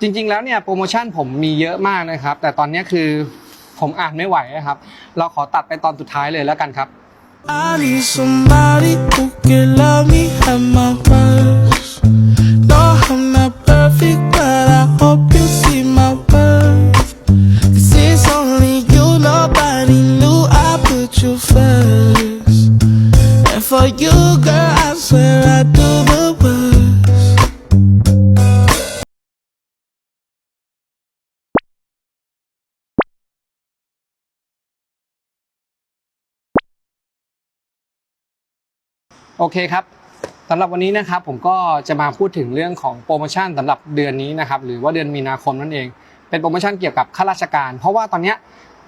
จริง ๆ แล้วเนี่ยโปรโมชั่นผมมีเยอะมากนะครับ แต่ตอนเนี้ยคือผมอ่านไม่ไหวนะครับ เราขอตัดไปตอนสุดท้ายเลยแล้วกันครับ I need somebody who can love me at my worst. No, I'm not perfect, but I hope you see my worth. Cause it's only you, nobody knew I put you first. And for you, girl, I swear I do โอเคครับสำหรับวันนี้นะครับผมก็จะมาพูดถึงเรื่องของโปรโมชั่นสำหรับเดือนนี้นะครับหรือว่าเดือนมีนาคมนั่นเอง เป็นโปรโมชั่นเกี่ยวกับข้าราชการ เพราะว่าตอนนี้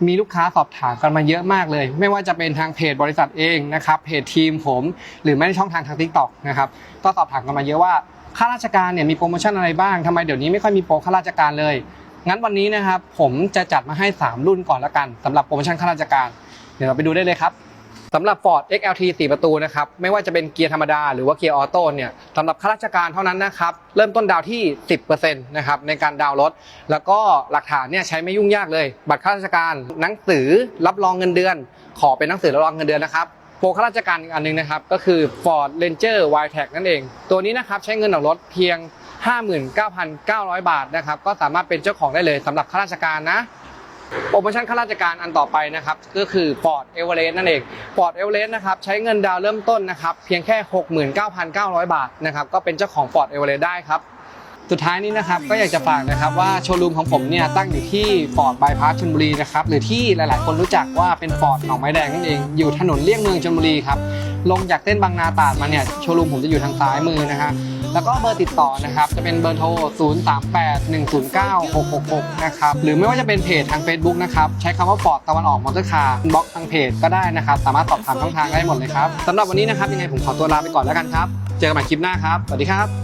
มีลูกค้าสอบถามกันมาเยอะมากเลย ไม่ว่าจะเป็นทางเพจบริษัทเองนะครับเพจทีมผม หรือไม่ในช่องทางทางทิกตอกนะครับก็สอบถามกันมาเยอะว่าข้าราชการเนี่ยมีโปรโมชั่นอะไรบ้างทำไมเดี๋ยวนี้ไม่ค่อยมีโปรข้าราชการเลย งั้นวันนี้นะครับผมจะจัดมาให้ 3 รุ่นก่อนละกันสำหรับโปรโมชั่นข้าราชการ เดี๋ยวเราไปดูได้เลยครับ สำหรับ Ford XLT 4 ประตูนะครับไม่ว่าจะเป็นเกียร์ธรรมดาหรือว่าเกียร์ออโต้เนี่ยสำหรับข้าราชการเท่านั้นนะครับเริ่มต้นดาวที่ 10%นะครับในการดาวรถ แล้วก็หลักฐานเนี่ยใช้ไม่ยุ่งยากเลย บัตรข้าราชการหนังสือรับรองเงินเดือน ขอเป็นหนังสือรับรองเงินเดือนนะครับโปรข้าราชการอีกอันหนึงนะครับก็คือ Ford Ranger w i t e c นั่นเอง ตัวนี้นะครับใช้เงินออกรถเพียง 59,900 บาทนะครับก็สามารถเป็นเจ้าของได้เลยสำหรับข้าราชการนะ โปรโมชั่นข้าราชการอันต่อไปนะครับก็คือ Ford Everest นั่นเอง Ford Everest นะครับใช้เงินดาวเริ่มต้นนะครับเพียงแค่ 69,900 บาทนะครับก็เป็นเจ้าของ Ford Everest ได้ครับสุดท้ายนี้นะครับก็อยากจะฝากนะครับว่าโชว์รูมของผมเนี่ยตั้งอยู่ที่ Ford Bypass ชลบุรีนะครับหรือที่หลาย ๆ คนรู้จักว่าเป็น Ford หนองไม้แดงนั่นเองอยู่ถนนเลี่ยงเมืองชลบุรีครับลงจากเส้นบางนาตราดมาเนี่ยโชว์รูมผมจะอยู่ทางซ้ายมือนะฮะ แล้วก็เบอร์ติดต่อนะครับ จะเป็นเบอร์โทร 038-109-666 นะครับ หรือไม่ว่าจะเป็นเพจทาง Facebook นะครับ ใช้คำว่าปอดตะวันออกมอเตอร์คาร์บล็อกทางเพจก็ได้นะครับ สามารถสอบถามช่องทางได้หมดเลยครับสำหรับวันนี้นะครับยังไงผมขอตัวลาไปก่อนแล้วกันครับ เจอกันใหม่คลิปหน้าครับ สวัสดีครับ